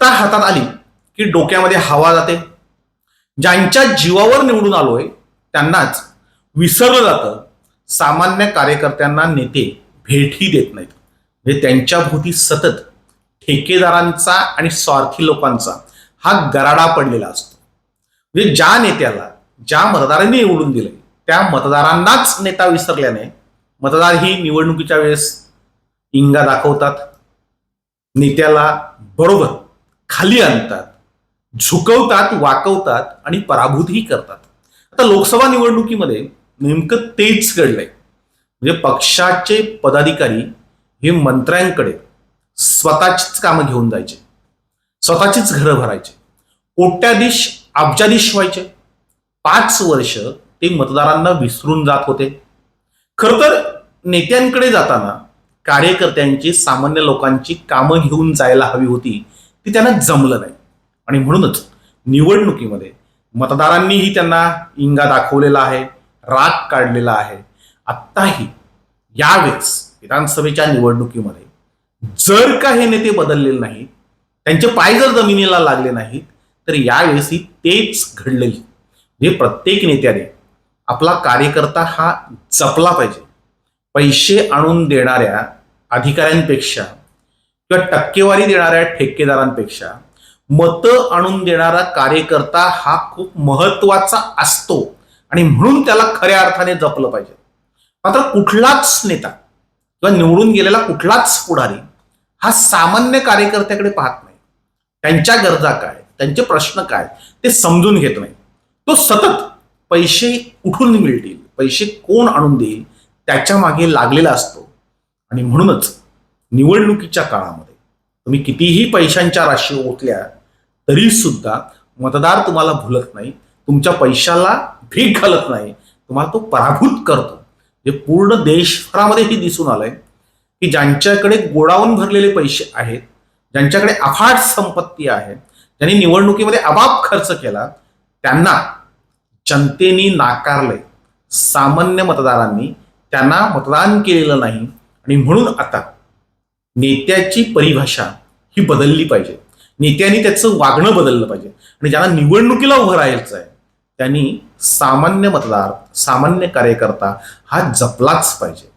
सत्ता हातात आली की डोक्यामध्ये हवा जाते. ज्यांच्या जीवावर निवडून आलोय त्यांनाच विसरलं जातं. सामान्य कार्यकर्त्यांना नेते भेटही देत नाहीत. म्हणजे त्यांच्या भोवती सतत ठेकेदारांचा आणि स्वार्थी लोकांचा हा गराडा पडलेला असतो. म्हणजे ज्या नेत्याला ज्या मतदारांनी निवडून दिले त्या मतदारांनाच नेता विसरल्याने मतदार ही निवडणुकीच्या वेळेस इंगा दाखवतात. नेत्याला बरोबर खाली आणतात झुकवतात वाकवतात आणि पराभूतही करतात. आता लोकसभा निवडणुकीमध्ये नेमकं तेच घडलंय. म्हणजे पक्षाचे पदाधिकारी हे मंत्र्यांकडे स्वतःचीच कामं घेऊन जायचे. स्वतःचीच घरं भरायचे. कोट्याधीश अब्जाधीश व्हायचे. पाच वर्ष ते मतदारांना विसरून जात होते. खर तर नेत्यांकडे जाताना कार्यकर्त्यांची सामान्य लोकांची कामं घेऊन जायला हवी होती. ती त्यांना जमलं नाही. आणि म्हणूनच निवडणुकीमध्ये मतदारांनीही त्यांना इंगा दाखवलेला आहे राग काढलेला आहे. आत्ताही यावेळेस विधानसभेच्या निवडणुकीमध्ये जर का हे नेते बदललेले नाहीत त्यांचे पाय जर जमिनीला लागले नाहीत तर यावेळेसही तेच घडलेली. म्हणजे प्रत्येक नेत्याने आपला कार्यकर्ता हा जपला पाहिजे. पैसे आणून देणाऱ्या अधिकाऱ्यांपेक्षा किंवा टक्केवारी देणाऱ्या ठेकेदारांपेक्षा मतं आणून देणारा कार्यकर्ता हा खूप महत्त्वाचा असतो आणि म्हणून त्याला खऱ्या अर्थाने जपलं पाहिजे. मात्र कुठलाच नेता किंवा निवडून गेलेला कुठलाच पुढारी हा सामान्य कार्यकर्त्याकडे पाहत नाही. त्यांच्या गरजा काय त्यांचे प्रश्न काय ते समजून घेत नाही. तो सतत पैसे कुठून मिळतील पैसे कोण आणून देईल त्याच्यामागे लागलेला असतो. आणि म्हणूनच निवडणुकीच्या काळामध्ये. तुम्ही कितीही पैशांच्या राशी ओतल्या तरी सुद्धा मतदार तुम्हाला भुलत नाही. तुमच्या पैशाला भीक घालत नाही. तुम्हाला तो पराभूत करतो. जे पूर्ण देशभरामध्ये हे दिसून आलंय की ज्यांच्याकडे गोडाऊन भरलेले पैसे आहेत ज्यांच्याकडे अफाट संपत्ती आहे ज्यांनी निवडणुकीमध्ये अबाब खर्च केला त्यांना जनतेने नाकारले सामान्य मतदारांनी त्यांना मतदान केलेलं नाही. आणि म्हणून आता नेत्याची परिभाषा ही बदलली पाहिजे. नेत्यांनी त्याचं वागणं बदललं पाहिजे. आणि ज्यांना निवडणुकीला उभं राहायचं आहे त्यांनी सामान्य मतदार सामान्य कार्यकर्ता हा जपलाच पाहिजे.